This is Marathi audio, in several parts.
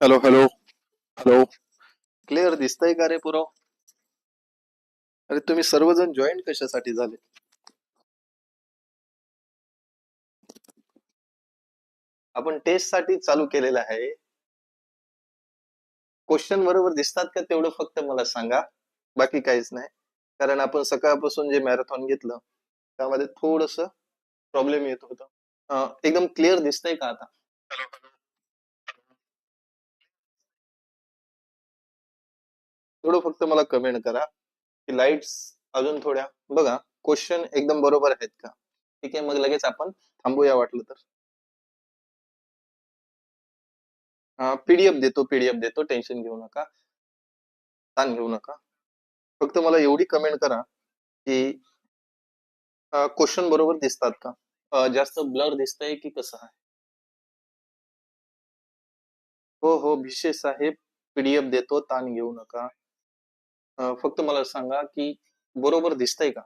हॅलो हॅलो हॅलो क्लिअर दिसतंय का रे पुरव? अरे तुम्ही सर्वजण जॉईन कशासाठी झाले? आपण टेस्टसाठी चालू केलेलं आहे. क्वेश्चन बरोबर दिसतात का तेवढं फक्त मला सांगा. बाकी काहीच नाही. कारण आपण सकाळपासून जे मॅरेथॉन घेतलं त्यामध्ये थोडस प्रॉब्लेम येत होतं. एकदम क्लिअर दिसतंय का आता? थोडं फक्त मला कमेंट करा. की लाईट्स अजून थोड्या. बघा क्वेश्चन एकदम बरोबर आहेत का? ठीक आहे मग लगेच आपण थांबूया वाटलं तर. पीडीएफ देतो पीडीएफ देतो. टेन्शन घेऊ नका. ताण घेऊ नका. फक्त मला एवढी कमेंट करा की क्वेश्चन बरोबर दिसतात का? जास्त ब्लर दिसतंय की कसं आहे? हो हो भिशे साहेब पीडीएफ देतो ताण घेऊ नका. फक्त मला सांगा की बरोबर दिसतंय का?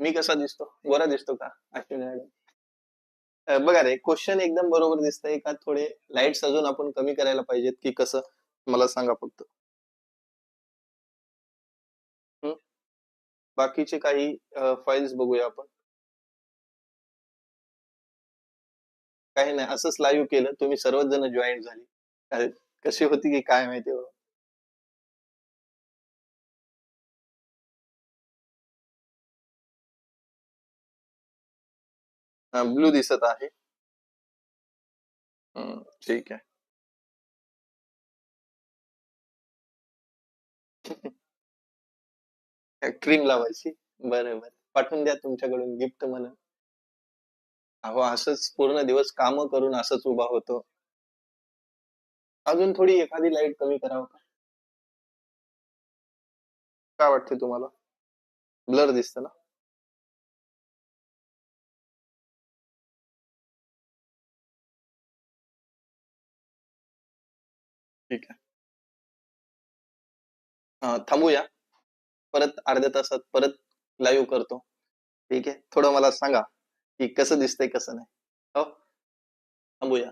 मी कसा दिसतो? बरा दिसतो का? अश्विनी बघा रे क्वेश्चन एकदम बरोबर दिसतंय का? थोडे लाईट्स अजून आपण कमी करायला पाहिजेत की कसं? मला सांगा फक्त. बाकीचे काही फाईल्स बघूया आपण. काही नाही असंच लाईव्ह केलं. तुम्ही सर्वच जण जॉईन झाली. कशी होती की काय माहिती हो ब्लू दिसत आहे. ठीक आहे. क्रीम लावायची. बरं बरं. पाठवून द्या तुमच्याकडून गिफ्ट म्हणून. अहो असंच पूर्ण दिवस काम करून असंच उभा होतो. अजून थोडी एखादी लाइट कमी करावं का? काय वाटते तुम्हाला? ब्लर दिसत ना? ठीक आहे. थांबूया. परत अर्ध्या तासात परत लाईव्ह करतो. ठीक आहे? थोडं मला सांगा. की कसं दिसतंय कसं नाही. हो? थांबूया.